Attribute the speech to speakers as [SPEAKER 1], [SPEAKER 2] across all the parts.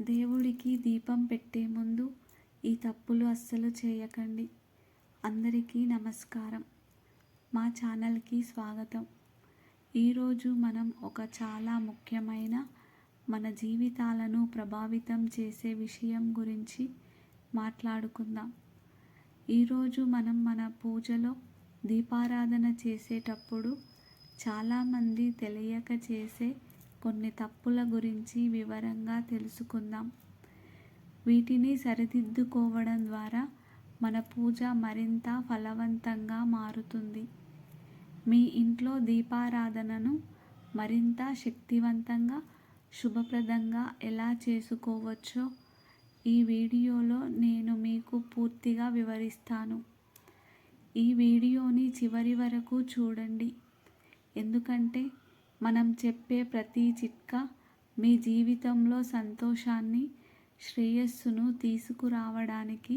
[SPEAKER 1] దేవుడికి దీపం పెట్టే ముందు ఈ తప్పులు అస్సలు చేయకండి. అందరికీ నమస్కారం. మా ఛానల్కి స్వాగతం. ఈరోజు మనం ఒక చాలా ముఖ్యమైన మన జీవితాలను ప్రభావితం చేసే విషయం గురించి మాట్లాడుకుందాం. ఈరోజు మనం మన పూజలో దీపారాధన చేసేటప్పుడు చాలామంది తెలియక చేసే కొన్ని తప్పుల గురించి వివరంగా తెలుసుకుందాం. వీటిని సరిదిద్దుకోవడం ద్వారా మన పూజ మరింత ఫలవంతంగా మారుతుంది. మీ ఇంట్లో దీపారాధనను మరింత శక్తివంతంగా శుభప్రదంగా ఎలా చేసుకోవచ్చో ఈ వీడియోలో నేను మీకు పూర్తిగా వివరిస్తాను. ఈ వీడియోని చివరి వరకు చూడండి. ఎందుకంటే మనం చెప్పే ప్రతి చిట్కా మీ జీవితంలో సంతోషాన్ని శ్రేయస్సును తీసుకురావడానికి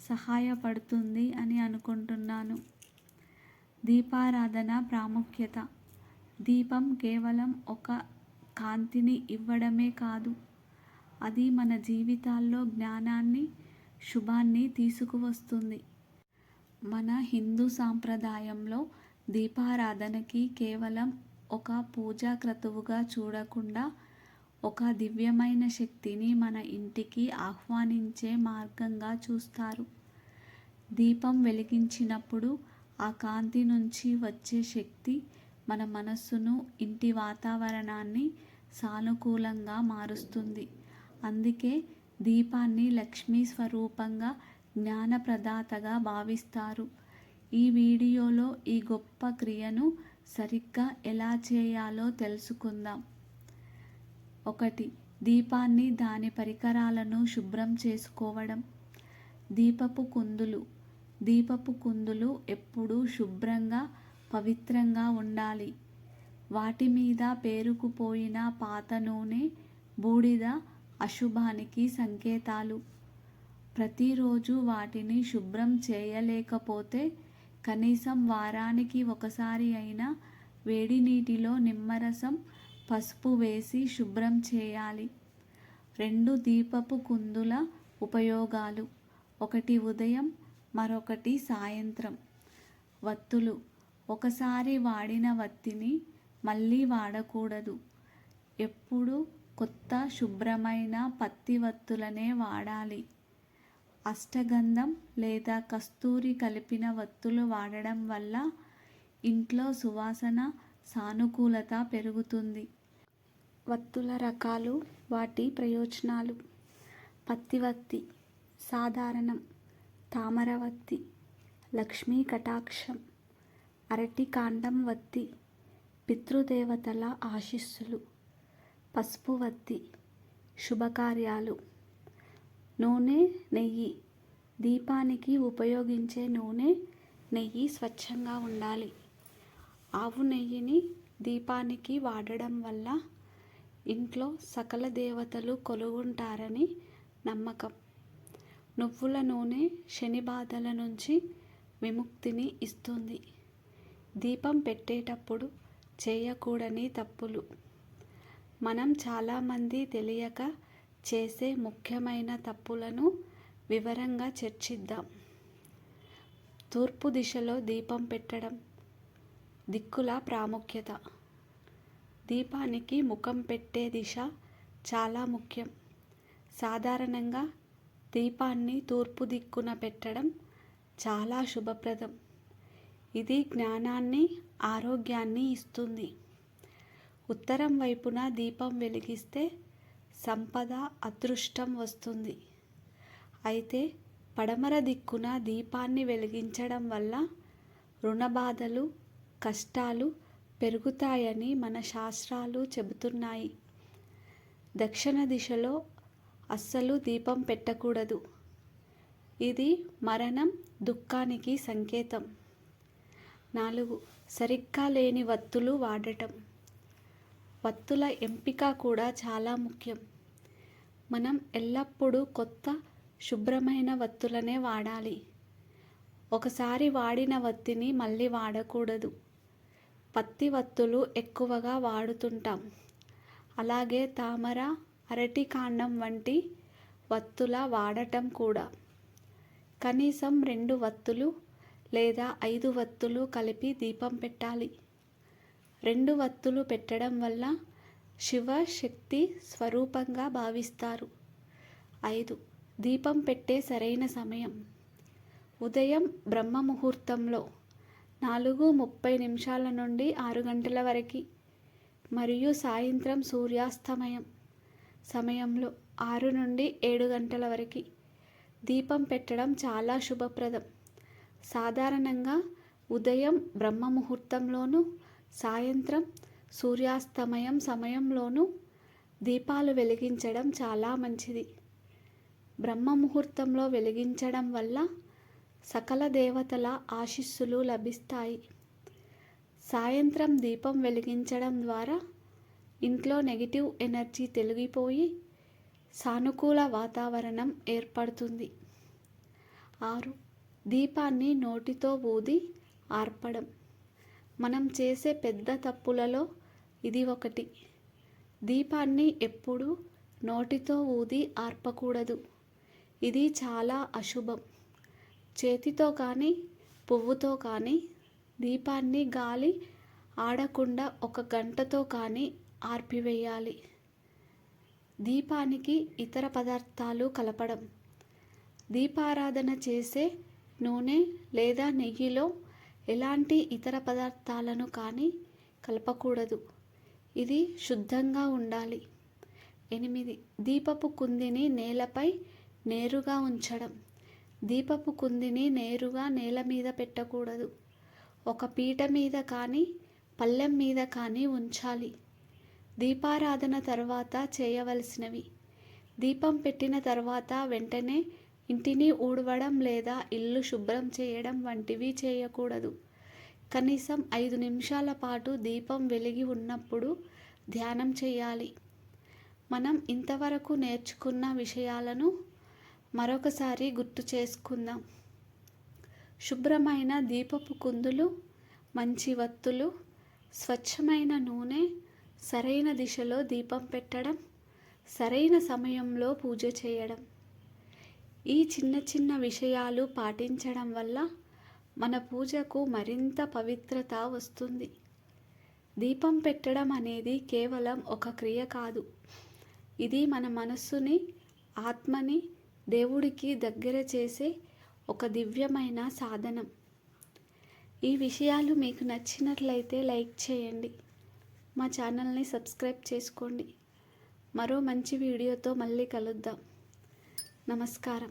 [SPEAKER 1] సహాయపడుతుంది అని అనుకుంటున్నాను. దీపారాధన ప్రాముఖ్యత. దీపం కేవలం ఒక కాంతిని ఇవ్వడమే కాదు అది మన జీవితాల్లో జ్ఞానాన్ని శుభాన్ని తీసుకువస్తుంది. మన హిందూ సాంప్రదాయంలో దీపారాధనకి కేవలం ఒక పూజా క్రతువుగా చూడకుండా ఒక దివ్యమైన శక్తిని మన ఇంటికి ఆహ్వానించే మార్గంగా చూస్తారు. దీపం వెలిగించినప్పుడు ఆ కాంతి నుంచి వచ్చే శక్తి మన మనస్సును ఇంటి వాతావరణాన్ని సానుకూలంగా మారుస్తుంది. అందుకే దీపాన్ని లక్ష్మీ స్వరూపంగా జ్ఞానప్రదాతగా భావిస్తారు. ఈ వీడియోలో ఈ గొప్ప క్రియను సరిగ్గా ఎలా చేయాలో తెలుసుకుందాం. ఒకటి దీపాన్ని దాని పరికరాలను శుభ్రం చేసుకోవడం. దీపపు కుందులు. దీపపు కుందులు ఎప్పుడూ శుభ్రంగా పవిత్రంగా ఉండాలి. వాటి మీద పేరుకుపోయిన పాత నూనె బూడిద అశుభానికి సంకేతాలు. ప్రతిరోజు వాటిని శుభ్రం చేయలేకపోతే కనీసం వారానికి ఒకసారి అయినా వేడి నీటిలో నిమ్మరసం పసుపు వేసి శుభ్రం చేయాలి. రెండు దీపపు కుందుల ఉపయోగాలు. ఒకటి ఉదయం మరొకటి సాయంత్రం. వత్తులు. ఒకసారి వాడిన వత్తిని మళ్ళీ వాడకూడదు. ఎప్పుడు కొత్త శుభ్రమైన పత్తి వత్తులనే వాడాలి. అష్టగంధం లేదా కస్తూరి కలిపిన వత్తులు వాడడం వల్ల ఇంట్లో సువాసన సానుకూలత పెరుగుతుంది. వత్తుల రకాలు వాటి ప్రయోజనాలు. పత్తివత్తి సాధారణం. తామరవత్తి లక్ష్మీ కటాక్షం. అరటి కాండం వత్తి పితృదేవతల ఆశీస్సులు. పసుపు వత్తి శుభకార్యాలు. నూనె నెయ్యి. దీపానికి ఉపయోగించే నూనె నెయ్యి స్వచ్ఛంగా ఉండాలి. ఆవు నెయ్యిని దీపానికి వాడడం వల్ల ఇంట్లో సకల దేవతలు కొలుగుంటారని నమ్మకం. నువ్వుల నూనె శని బాధల నుంచి విముక్తిని ఇస్తుంది. దీపం పెట్టేటప్పుడు చేయకూడని తప్పులు. మనం చాలామంది తెలియక చేసే ముఖ్యమైన తప్పులను వివరంగా చర్చిద్దాం. తూర్పు దిశలో దీపం పెట్టడం దిక్కుల ప్రాముఖ్యత. దీపానికి ముఖం పెట్టే దిశ చాలా ముఖ్యం. సాధారణంగా దీపాన్ని తూర్పు దిక్కున పెట్టడం చాలా శుభప్రదం. ఇది జ్ఞానాన్ని ఆరోగ్యాన్ని ఇస్తుంది. ఉత్తరం వైపున దీపం వెలిగిస్తే సంపద అదృష్టం వస్తుంది. అయితే పడమర దిక్కున దీపాన్ని వెలిగించడం వల్ల రుణబాధలు కష్టాలు పెరుగుతాయని మన శాస్త్రాలు చెబుతున్నాయి. దక్షిణ దిశలో అస్సలు దీపం పెట్టకూడదు. ఇది మరణం దుఃఖానికి సంకేతం. నాలుగు. సరిగ్గా లేని వత్తులు వాడటం. వత్తుల ఎంపిక కూడా చాలా ముఖ్యం. మనం ఎల్లప్పుడూ కొత్త శుభ్రమైన వత్తులనే వాడాలి. ఒకసారి వాడిన వత్తిని మళ్ళీ వాడకూడదు. పత్తి వత్తులు ఎక్కువగా వాడుతుంటాం. అలాగే తామర అరటి కాండం వంటి వత్తుల వాడటం కూడా. కనీసం రెండు వత్తులు లేదా ఐదు వత్తులు కలిపి దీపం పెట్టాలి. రెండు వత్తులు పెట్టడం వల్ల శివశక్తి స్వరూపంగా భావిస్తారు. ఐదు. దీపం పెట్టే సరైన సమయం. ఉదయం బ్రహ్మ ముహూర్తంలో నాలుగు ముప్పై నిమిషాల నుండి ఆరు గంటల వరకు మరియు సాయంత్రం సూర్యాస్తమయం సమయంలో ఆరు నుండి ఏడు గంటల వరకు దీపం పెట్టడం చాలా శుభప్రదం. సాధారణంగా ఉదయం బ్రహ్మ ముహూర్తంలోనూ సాయంత్రం సూర్యాస్తమయం సమయంలోనూ దీపాలు వెలిగించడం చాలా మంచిది. బ్రహ్మ ముహూర్తంలో వెలిగించడం వల్ల సకల దేవతల ఆశీస్సులు లభిస్తాయి. సాయంత్రం దీపం వెలిగించడం ద్వారా ఇంట్లో నెగిటివ్ ఎనర్జీ తొలగిపోయి సానుకూల వాతావరణం ఏర్పడుతుంది. ఆరు. దీపాన్ని నోటితో ఊది ఆర్పడం. మనం చేసే పెద్ద తప్పులలో ఇది ఒకటి. దీపాన్ని ఎప్పుడూ నోటితో ఊది ఆర్పకూడదు. ఇది చాలా అశుభం. చేతితో కానీ పువ్వుతో కానీ దీపాన్ని గాలి ఆడకుండా ఒక గంటతో కానీ ఆర్పివేయాలి. దీపానికి ఇతర పదార్థాలు కలపడం. దీపారాధన చేసే నూనె లేదా నెయ్యిలో ఎలాంటి ఇతర పదార్థాలను కానీ కలపకూడదు. ఇది శుద్ధంగా ఉండాలి. ఎనిమిది. దీపపు కుందిని నేలపై నేరుగా ఉంచడం. దీపపు కుందిని నేరుగా నేల మీద పెట్టకూడదు. ఒక పీట మీద కానీ పళ్ళెం మీద కానీ ఉంచాలి. దీపారాధన తర్వాత చేయవలసినవి. దీపం పెట్టిన తర్వాత వెంటనే ఇంటిని ఊడవడం లేదా ఇల్లు శుభ్రం చేయడం వంటివి చేయకూడదు. కనీసం ఐదు నిమిషాల పాటు దీపం వెలిగి ఉన్నప్పుడు ధ్యానం చేయాలి. మనం ఇంతవరకు నేర్చుకున్న విషయాలను మరొకసారి గుర్తు చేసుకుందాం. శుభ్రమైన దీపపు కుందులు మంచి వత్తులు స్వచ్ఛమైన నూనె సరైన దిశలో దీపం పెట్టడం సరైన సమయంలో పూజ చేయడం. ఈ చిన్న చిన్న విషయాలు పాటించడం వల్ల మన పూజకు మరింత పవిత్రత వస్తుంది. దీపం పెట్టడం అనేది కేవలం ఒక క్రియ కాదు. ఇది మన మనస్సుని ఆత్మని దేవుడికి దగ్గర చేసే ఒక దివ్యమైన సాధనం. ఈ విషయాలు మీకు నచ్చినట్లయితే లైక్ చేయండి. మా ఛానల్ని సబ్స్క్రైబ్ చేసుకోండి. మరో మంచి వీడియోతో మళ్ళీ కలుద్దాం. నమస్కారం.